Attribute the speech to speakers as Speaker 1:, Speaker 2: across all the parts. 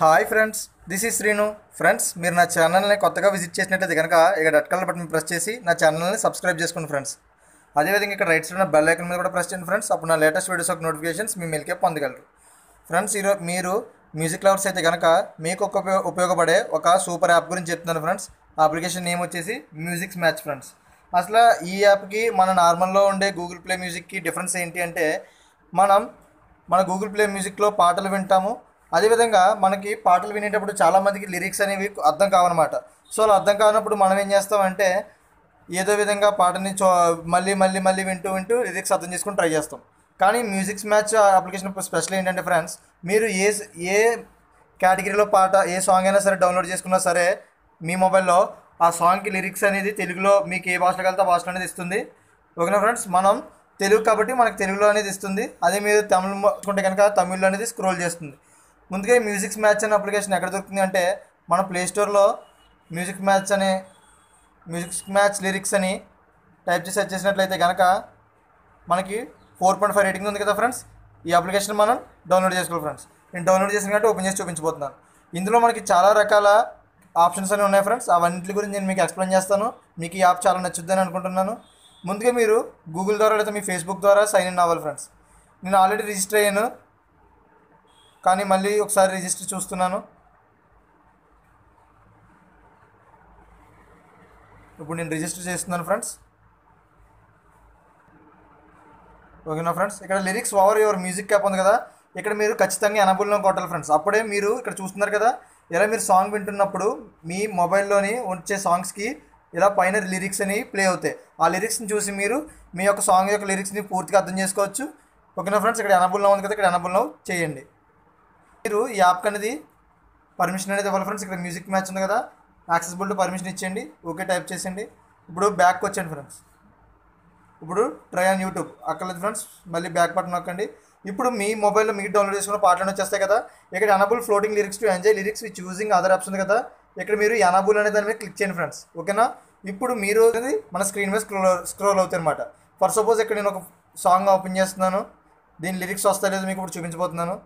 Speaker 1: Hi friends this is Srinu. Friends మీరు నా ఛానల్ని కొత్తగా విజిట్ చేసినట్లయితే కనుక ఇక రెడ్ కలర్ బటన్ ప్రెస్ చేసి నా ఛానల్ని సబ్స్క్రైబ్ చేసుకోండి ఫ్రెండ్స్. అదేవిధంగా ఇక్కడ రైట్ సైడ్ ఉన్న బెల్ ఐకన్ మీద కూడా ప్రెస్ చేయండి ఫ్రెండ్స్. అప్పుడు నా లేటెస్ట్ వీడియోస్ యొక్క నోటిఫికేషన్స్ మీ మెల్కే పొందగలరు. ఫ్రెండ్స్ ఈరోజు మీరు మ్యూజిక్ లవర్స్ అయితే కనుక మీకు ఒక ఉపయోగపడే ఒక సూపర్ యాప్ గురించి చెప్తున్నాను ఫ్రెండ్స్. ఆ అప్లికేషన్ నేమ్ వచ్చేసి మ్యూజిక్స్ మ్యాచ్ ఫ్రెండ్స్. అసలు ఈ యాప్కి మన నార్మల్లో ఉండే గూగుల్ ప్లే మ్యూజిక్కి డిఫరెన్స్ ఏంటి అంటే మనం మన గూగుల్ ప్లే మ్యూజిక్లో పాటలు వింటాము. అదేవిధంగా మనకి పాటలు వినేటప్పుడు చాలామందికి లిరిక్స్ అనేవి అర్థం కావనమాట. సో అలా అర్థం కానప్పుడు మనం ఏం చేస్తామంటే ఏదో విధంగా పాటని చో మళ్ళీ మళ్ళీ మళ్ళీ వింటూ వింటూ లిరిక్స్ అర్థం చేసుకుని ట్రై చేస్తాం. కానీ మ్యూజిక్స్ మ్యాచ్ అప్లికేషన్ స్పెషల్ ఏంటంటే ఫ్రెండ్స్ మీరు ఏ ఏ కేటగిరీలో పాట ఏ సాంగ్ అయినా సరే డౌన్లోడ్ చేసుకున్నా సరే మీ మొబైల్లో ఆ సాంగ్కి లిరిక్స్ అనేది తెలుగులో మీకు ఏ భాషలో కలితే భాషలో అనేది ఇస్తుంది. ఓకేనా ఫ్రెండ్స్? మనం తెలుగు కాబట్టి మనకు తెలుగులో అనేది ఇస్తుంది. అదే మీరు తమిళ అనుకుంటే కనుక తమిళ్ళో అనేది స్క్రోల్ చేస్తుంది. ముందుగా మ్యూజిక్ మ్యూజిక్స్ మ్యాచ్ అనే అప్లికేషన్ ఎక్కడ దొరుకుతుంది అంటే మన ప్లే స్టోర్లో మ్యూజిక్ మ్యాచ్ అనే మ్యూజిక్ మ్యాచ్ లిరిక్స్ అని టైప్ చేసి సెర్చ్ చేసినట్లయితే కనుక మనకి ఫోర్ పాయింట్ ఫైవ్ రేటింగ్ ఉంది కదా ఫ్రెండ్స్. ఈ అప్లికేషన్ మనం డౌన్లోడ్ చేసుకోవాలి ఫ్రెండ్స్. నేను డౌన్లోడ్ చేసిన కంటే ఓపెన్ చేసి చూపించబోతున్నాను. ఇందులో మనకి చాలా రకాల ఆప్షన్స్ అని ఉన్నాయి ఫ్రెండ్స్. అవన్నిటి గురించి నేను మీకు ఎక్స్ప్లెయిన్ చేస్తాను. మీకు ఈ యాప్ చాలా నచ్చుద్దని అనుకుంటున్నాను. ముందుగా మీరు గూగుల్ ద్వారా లేదా మీ ఫేస్బుక్ ద్వారా సైన్ ఇన్ అవ్వాలి ఫ్రెండ్స్. నేను ఆల్రెడీ రిజిస్టర్ అయ్యాను. కానీ మళ్ళీ ఒకసారి రిజిస్టర్ చూస్తున్నాను. ఇప్పుడు నేను రిజిస్టర్ చేస్తున్నాను ఫ్రెండ్స్. ఓకేనా ఫ్రెండ్స్? ఇక్కడ lyrics over your music cap ఉంది కదా. ఇక్కడ మీరు ఖచ్చితంగా ఎనబుల్లో కొట్టాలి ఫ్రెండ్స్. అప్పుడే మీరు ఇక్కడ చూస్తున్నారు కదా ఇలా మీరు సాంగ్ వింటున్నప్పుడు మీ మొబైల్లోని వచ్చే సాంగ్స్కి ఇలా పైన లిరిక్స్ అని ప్లే అవుతాయి. ఆ లిరిక్స్ని చూసి మీరు మీ యొక్క సాంగ్ యొక్క లిరిక్స్ని పూర్తిగా అర్థం చేసుకోవచ్చు. ఓకేనా ఫ్రెండ్స్? ఇక్కడ ఎనబుల్లో ఉంది కదా ఇక్కడ ఎనబుల్లో చేయండి. మీరు ఈ యాప్ అనేది పర్మిషన్ అనేది ఇవ్వాలి ఫ్రెండ్స్ ఇక్కడ మ్యూజిక్ మ్యాచ్ ఉంది కదా యాక్సెసిబుల్ టు పర్మిషన్ ఇచ్చేయండి. ఓకే టైప్ చేసేయండి. ఇప్పుడు బ్యాక్ వచ్చండి ఫ్రెండ్స్ ఇప్పుడు ట్రై ఆన్ యూట్యూబ్ అక్కర్లేదు ఫ్రెండ్స్ మళ్ళీ బ్యాక్ బటన్ నొక్కండి. ఇప్పుడు మీ మొబైల్లో మీకు డౌన్లోడ్ చేసుకున్న పాటలు వచ్చేస్తాయి కదా. ఇక్కడ enable floating lyrics to enjoy lyrics which using other apps ఉంది కదా. ఇక్కడ మీరు ఎనబుల్ అనే దాని మీద క్లిక్ చేయండి ఫ్రెండ్స్ ఓకేనా ఇప్పుడు మీరు అనేది మన స్క్రీన్ మీద స్క్రోల్ స్క్రోల్ అవుతుంది అనమాట ఫర్ సపోజ్ ఇక్కడ నేను ఒక సాంగ్ ఓపెన్ చేస్తున్నాను. దీని లిరిక్స్ వస్తా లేదు మీకు ఇప్పుడు చూపించబోతున్నాను.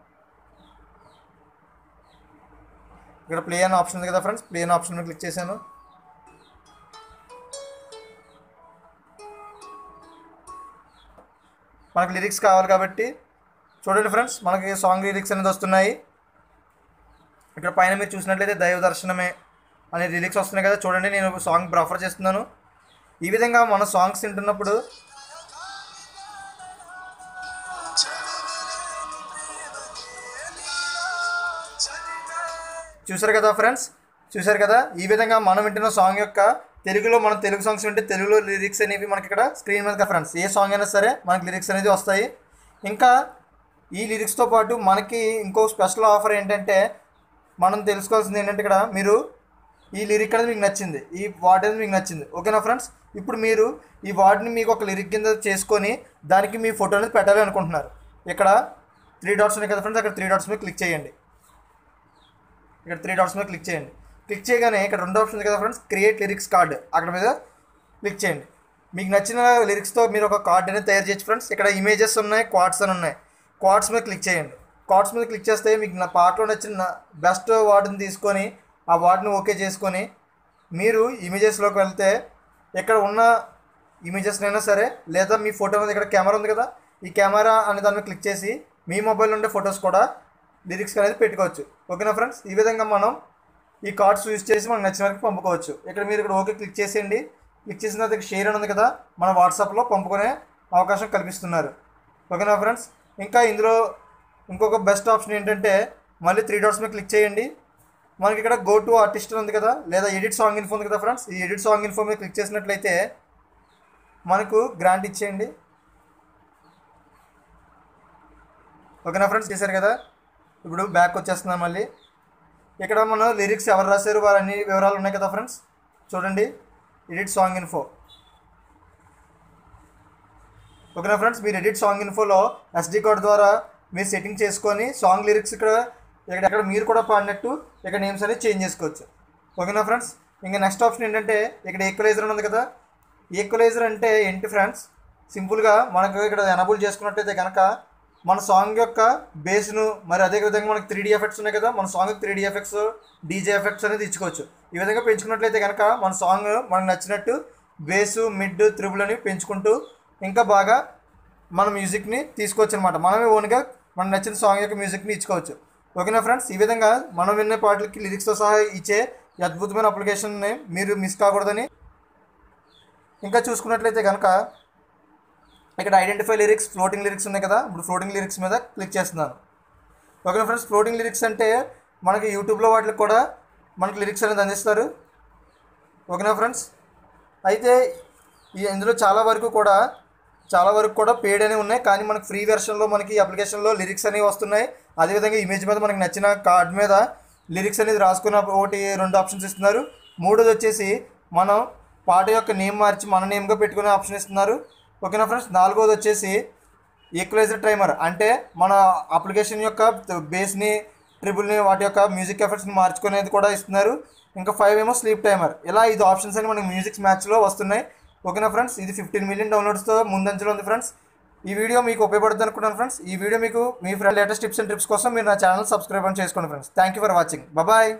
Speaker 1: ఇక్కడ ప్లే అనే ఆప్షన్ ఉంది కదా ఫ్రెండ్స్ ప్లే అనే ఆప్షన్ మీద క్లిక్ చేశాను. మనకు లిరిక్స్ కావాలి కాబట్టి చూడండి ఫ్రెండ్స్ మనకి సాంగ్ లిరిక్స్ అనేది వస్తున్నాయి. ఇక్కడ పైన మీరు చూసినట్లయితే దైవ దర్శనమే అనే లిరిక్స్ వస్తున్నాయి కదా. చూడండి నేను సాంగ్ ప్రిఫర్ చేస్తున్నాను. ఈ విధంగా మన సాంగ్స్ వింటున్నప్పుడు చూసారు కదా ఫ్రెండ్స్? చూసారు కదా? ఈ విధంగా మనం వింటున్న సాంగ్ యొక్క తెలుగులో మనం తెలుగు సాంగ్స్ వింటే తెలుగులో లిరిక్స్ అనేవి మనకి ఇక్కడ స్క్రీన్ మీద ఫ్రెండ్స్ ఏ సాంగ్ అయినా సరే మనకి లిరిక్స్ అనేది వస్తాయి. ఇంకా ఈ లిరిక్స్తో పాటు మనకి ఇంకో స్పెషల్ ఆఫర్ ఏంటంటే మనం తెలుసుకోవాల్సింది ఏంటంటే ఇక్కడ మీరు ఈ లిరిక్ అనేది మీకు నచ్చింది. ఈ వార్డ్ అనేది మీకు నచ్చింది. ఓకేనా ఫ్రెండ్స్ ఇప్పుడు మీరు ఈ వార్డ్ని మీకు ఒక లిరిక్ కింద చేసుకొని దానికి మీ ఫోటో అనేది పెట్టాలి అనుకుంటున్నారు. ఇక్కడ త్రీ డాట్స్ ఉన్నాయి కదా ఫ్రెండ్స్ అక్కడ త్రీ డాట్స్ మీద క్లిక్ చేయండి. ఇక్కడ త్రీ డాట్స్ మీద క్లిక్ చేయండి. క్లిక్ చేయగానే ఇక్కడ రెండు ఆప్షన్ ఉంది కదా ఫ్రెండ్స్ క్రియేట్ లిరిక్స్ కార్డ్ అక్కడ మీద క్లిక్ చేయండి. మీకు నచ్చిన లిరిక్స్తో మీరు ఒక కార్డ్ అనేది తయారు చేయొచ్చు ఫ్రెండ్స్ ఇక్కడ ఇమేజెస్ ఉన్నాయి క్వాడ్స్ అని ఉన్నాయి. క్వాడ్స్ మీద క్లిక్ చేయండి. క్వాడ్స్ మీద క్లిక్ చేస్తే మీకు నా పాటలో నచ్చిన బెస్ట్ వార్డుని తీసుకొని ఆ వార్డ్ని ఓకే చేసుకొని మీరు ఇమేజెస్లోకి వెళ్తే ఇక్కడ ఉన్న ఇమేజెస్నైనా అయినా సరే లేదా మీ ఫోటో మీద ఇక్కడ కెమెరా ఉంది కదా ఈ కెమెరా అనే దాని మీద క్లిక్ చేసి మీ మొబైల్లో ఉండే ఫొటోస్ కూడా లిరిక్స్ అనేది పెట్టుకోవచ్చు. ఓకేనా ఫ్రెండ్స్? ఈ విధంగా మనం ఈ కార్డ్స్ యూజ్ చేసి మనకు నచ్చిన వరకు పంపుకోవచ్చు. ఇక్కడ మీరు ఇక్కడ ఓకే క్లిక్ చేసేయండి. క్లిక్ చేసిన తర్వాత షేర్ ఉంది కదా మన వాట్సాప్లో పంపుకునే అవకాశం కల్పిస్తున్నారు. ఓకేనా ఫ్రెండ్స్? ఇంకా ఇందులో ఇంకొక బెస్ట్ ఆప్షన్ ఏంటంటే మళ్ళీ త్రీ డాట్స్ మీద క్లిక్ చేయండి. మనకి ఇక్కడ గో టు ఆర్టిస్ట్ ఉంది కదా లేదా ఎడిట్ సాంగ్ ఇన్ఫో ఉంది కదా ఫ్రెండ్స్? ఈ ఎడిట్ సాంగ్ ఇన్ఫో మీద క్లిక్ చేసినట్లయితే మనకు గ్రాంట్ ఇచ్చేయండి. ఓకేనా ఫ్రెండ్స్? చేశారు కదా? ఇప్పుడు బ్యాక్ వచ్చేస్తున్నాం మళ్ళీ. ఇక్కడ మనం లిరిక్స్ ఎవరు రాశారు? వారు అన్ని వివరాలు ఉన్నాయి కదా ఫ్రెండ్స్ చూడండి. ఎడిట్ సాంగ్ ఇన్ఫో ఓకేనా ఫ్రెండ్స్ మీరు ఎడిట్ సాంగ్ ఇన్ఫోలో ఎస్డి కార్డ్ ద్వారా మీరు సెట్టింగ్ చేసుకొని సాంగ్ లిరిక్స్ ఇక్కడ ఇక్కడ ఇక్కడ మీరు కూడా పాడినట్టు ఇక్కడ నేమ్స్ అనేది చేంజ్ చేసుకోవచ్చు. ఓకేనా ఫ్రెండ్స్ ఇంకా నెక్స్ట్ ఆప్షన్ ఏంటంటే ఇక్కడ ఈక్వలైజర్ ఉంది కదా. ఈక్వలైజర్ అంటే ఏంటి ఫ్రెండ్స్ సింపుల్గా మనకు ఇక్కడ ఎనబుల్ చేసుకున్నట్టయితే కనుక మన సాంగ్ యొక్క బేస్ను మరి అదే విధంగా మనకి త్రీ డీ ఎఫెక్ట్స్ ఉన్నాయి కదా మన song three D effects DJ effects అనేది ఇచ్చుకోవచ్చు. ఈ విధంగా పెంచుకున్నట్లయితే కనుక మన సాంగ్ మనకు నచ్చినట్టు బేసు మిడ్ త్రిబుల్ అని పెంచుకుంటూ ఇంకా బాగా మన మ్యూజిక్ని తీసుకోవచ్చు అనమాట మనమే ఓన్గా మనకు నచ్చిన సాంగ్ యొక్క మ్యూజిక్ని ఇచ్చుకోవచ్చు. ఓకేనా ఫ్రెండ్స్ ఈ విధంగా మనం విన్న పాటలకి లిరిక్స్తో సహా ఇచ్చే అద్భుతమైన అప్లికేషన్ని మీరు మిస్ కాకూడదని ఇంకా చూసుకున్నట్లయితే కనుక ఇక్కడ ఐడెంటిఫై లిరిక్స్ ఫ్లోటింగ్ లిరిక్స్ ఉన్నాయి కదా. ఇప్పుడు ఫ్లోటింగ్ లిరిక్స్ మీద క్లిక్ చేస్తున్నాను. ఓకే ఫ్రెండ్స్ ఫ్లోటింగ్ లిరిక్స్ అంటే మనకి యూట్యూబ్లో వాటికి కూడా మనకి లిరిక్స్ అనేది అందిస్తారు. ఓకేనా ఫ్రెండ్స్ అయితే ఈ ఇందులో చాలా వరకు కూడా చాలా వరకు కూడా పేడ్ అనేవి ఉన్నాయి. కానీ మనకి ఫ్రీ వెర్షన్లో మనకి అప్లికేషన్లో లిరిక్స్ అనేవి వస్తున్నాయి. అదేవిధంగా ఇమేజ్ మీద మనకి నచ్చిన కార్డ్ మీద లిరిక్స్ అనేది రాసుకున్న ఒకటి రెండు ఆప్షన్స్ ఇస్తున్నారు. మూడోది వచ్చేసి మనం పాట యొక్క నేమ్ మార్చి మన నేమ్గా పెట్టుకునే ఆప్షన్ ఇస్తున్నారు. ఓకేనా ఫ్రెండ్స్? నాలుగోది వచ్చేసి ఈక్వలైజర్ టైమర్ అంటే మన అప్లికేషన్ యొక్క బేస్ని ట్రిబుల్ని వాటి యొక్క మ్యూజిక్ ఎఫెక్ట్స్ని మార్చుకునేది కూడా ఇస్తున్నారు. ఇంకా ఫైవ్ ఏమో స్లీప్ టైమర్ ఇలా ఐదు ఆప్షన్స్ అని మనకి మ్యూజిక్ మ్యాచ్లో వస్తున్నాయి. ఓకేనా ఫ్రెండ్స్? ఇది ఫిఫ్టీన్ మిలియన్ డౌన్లోడ్స్తో ముందంజలో ఉంది ఫ్రెండ్స్. ఈ వీడియో మీకు ఉపయోగపడుతుంది అనుకుంటున్నాను ఫ్రెండ్స్. ఈ వీడియో మీకు మీ friend latest tips and trips కోసం మీరు నా ఛానల్ సబ్స్క్రైబ్ అని చేసుకోండి friends. Thank you for watching bye